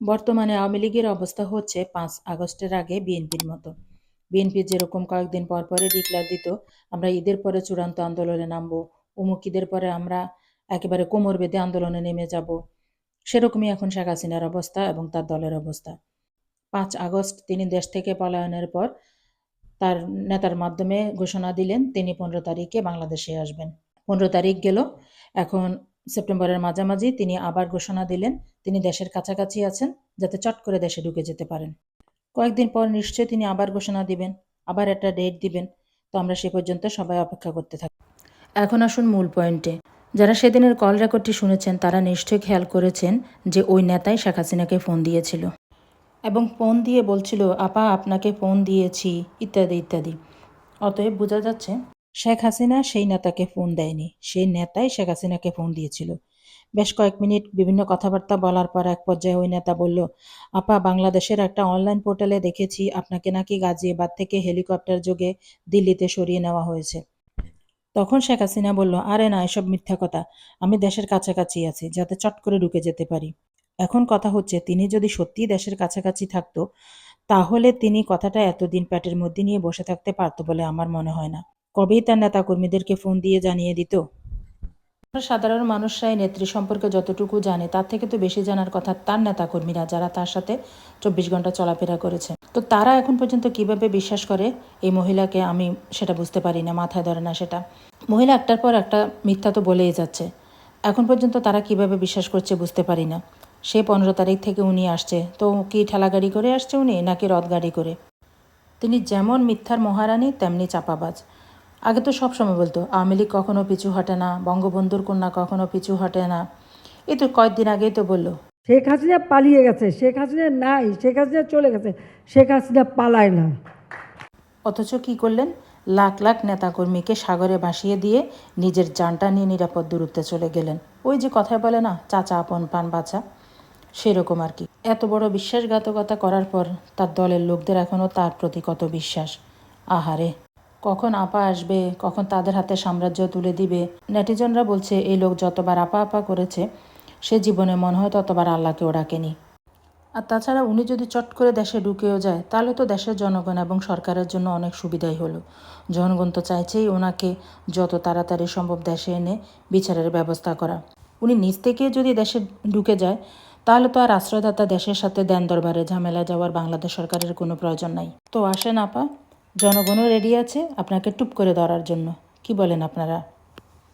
বর্তমানে আওয়ামী লীগের অবস্থা হচ্ছে পাঁচ আগস্টের আগে বিএনপির মতো। বিএনপি যেরকম কয়েকদিন পর পরে ডিক্লার দিত, আমরা ঈদের পরে চূড়ান্ত আন্দোলনে নামবো, অমুক ঈদের পরে আমরা একেবারে কোমর বেঁধে আন্দোলনে নেমে যাব। সেরকমই এখন শেখ হাসিনার অবস্থা এবং তার দলের অবস্থা। পাঁচ আগস্ট তিনি দেশ থেকে পলায়নের পর তার নেতার মাধ্যমে ঘোষণা দিলেন, তিনি পনেরো তারিখে বাংলাদেশে আসবেন। পনেরো তারিখ গেল, এখন সেপ্টেম্বরের মাঝামাঝি তিনি আবার ঘোষণা দিলেন, তিনি দেশের কাছাকাছি আছেন, যাতে চট করে দেশে ঢুকে যেতে পারেন। কয়েকদিন পর নিশ্চয়ই তিনি আবার ঘোষণা দিবেন, আবার একটা ডেট দিবেন। তো আমরা সে পর্যন্ত সবাই অপেক্ষা করতে থাকি। এখন আসুন মূল পয়েন্টে যারা সেদিনের কল রেকর্ডটি শুনেছেন, তারা নিশ্চয়ই খেয়াল করেছেন যে ওই নেতাই শেখ হাসিনাকে ফোন দিয়েছিল। এবং ফোন দিয়ে বলছিল, আপা, আপনাকে ফোন দিয়েছি। ইত্যাদি ইত্যাদি। অতএব বোঝা যাচ্ছে শেখ হাসিনা সেই নেতাকে ফোন দেয়নি। সেই নেতাই শেখ হাসিনাকে ফোন দিয়েছিল। বেশ কয়েক মিনিট বিভিন্ন কথাবার্তা বলার পর এক পর্যায়ে ওই নেতা বলল, আপা, বাংলাদেশের একটা অনলাইন পোর্টালে দেখেছি, আপনাকে নাকি গাজিয়াবাদ থেকে হেলিকপ্টার যোগে দিল্লিতে সরিয়ে নেওয়া হয়েছে। তখন শেখ হাসিনা বলল, আরে না, এসব মিথ্যা কথা। আমি দেশের কাছাকাছি আছি, যাতে চট করে ঢুকে যেতে পারি। এখন কথা হচ্ছে, তিনি যদি সত্যিই দেশের কাছাকাছি থাকতো, তাহলে তিনি কথাটা এতদিন প্যাটের মধ্যে নিয়ে বসে থাকতে পারতো বলে আমার মনে হয় না। কবেই তার নেতাকর্মীদেরকে ফোন দিয়ে জানিয়ে দিত? সাধারণ মানুষরাই নেত্রী সম্পর্কে যতটুকু জানে, তার থেকে তো বেশি জানার কথা তার নেতাকর্মীরা যারা তার সাথে চব্বিশ ঘণ্টা চলাফেরা করেছে তো তারা এখন পর্যন্ত কীভাবে বিশ্বাস করে এই মহিলাকে আমি সেটা বুঝতে পারি না মাথায় ধরে না সেটা। মহিলা একটার পর একটা মিথ্যা তো বলেই যাচ্ছে। এখন পর্যন্ত তারা কীভাবে বিশ্বাস করছে বুঝতে পারি না। সে পনেরো তারিখ থেকে উনি আসছে। তো কি ঠেলা গাড়ি করে আসছে উনি, নাকি রথ গাড়ি করে? তিনি যেমন মিথ্যার মহারানী, তেমনি চাপাবাজ। আগে তো সব সময় বলতো আওয়ামী লীগ কখনো পিছু হটে না বঙ্গবন্ধুর কন্যা কখনো পিছু হটে না। এই তো কয়েকদিন আগেই তো বলল। শেখ হাসিনা পালিয়ে গেছে শেখ হাসিনা নাই শেখ হাসিনা চলে গেছে শেখ হাসিনা পালায় না। অথচ কি করলেন? লাখ লাখ নেতাকর্মীকে সাগরে ভাসিয়ে দিয়ে নিজের যানটা নিয়ে নিরাপদ দূরত্বে চলে গেলেন। ওই যে কথায় বলে না চাচা আপন পান বাছা। সেরকম আর কি। এত বড় বিশ্বাসঘাতকতা করার পর তার দলের লোকদের এখনও তার প্রতি কত বিশ্বাস। আহারে। কখন আপা আসবে, কখন তাদের হাতে সাম্রাজ্য তুলে দিবে। নেটিজনরা বলছে, এই লোক যতবার আপা আপা করেছে, সে জীবনে মনে হয় ততবার আল্লাহকেও ডাকেনি। আর তাছাড়া উনি যদি চট করে দেশে ঢুকেও যায়, তাহলে তো দেশের জনগণ এবং সরকারের জন্য অনেক সুবিধাই হলো। জনগণ তো চাইছেই ওনাকে যত তাড়াতাড়ি সম্ভব দেশে এনে বিচারের ব্যবস্থা করা। উনি নিজ থেকে যদি দেশে ঢুকে যায়, তাহলে তো আর আশ্রয়দাতা দেশের সাথে দেন দরবারে ঝামেলা যাওয়ার বাংলাদেশ সরকারের কোনো প্রয়োজন নাই। তো আসেন আপা জনগণও রেডি আছে আপনাকে টুপ করে ধরার জন্য। কি বলেন আপনারা?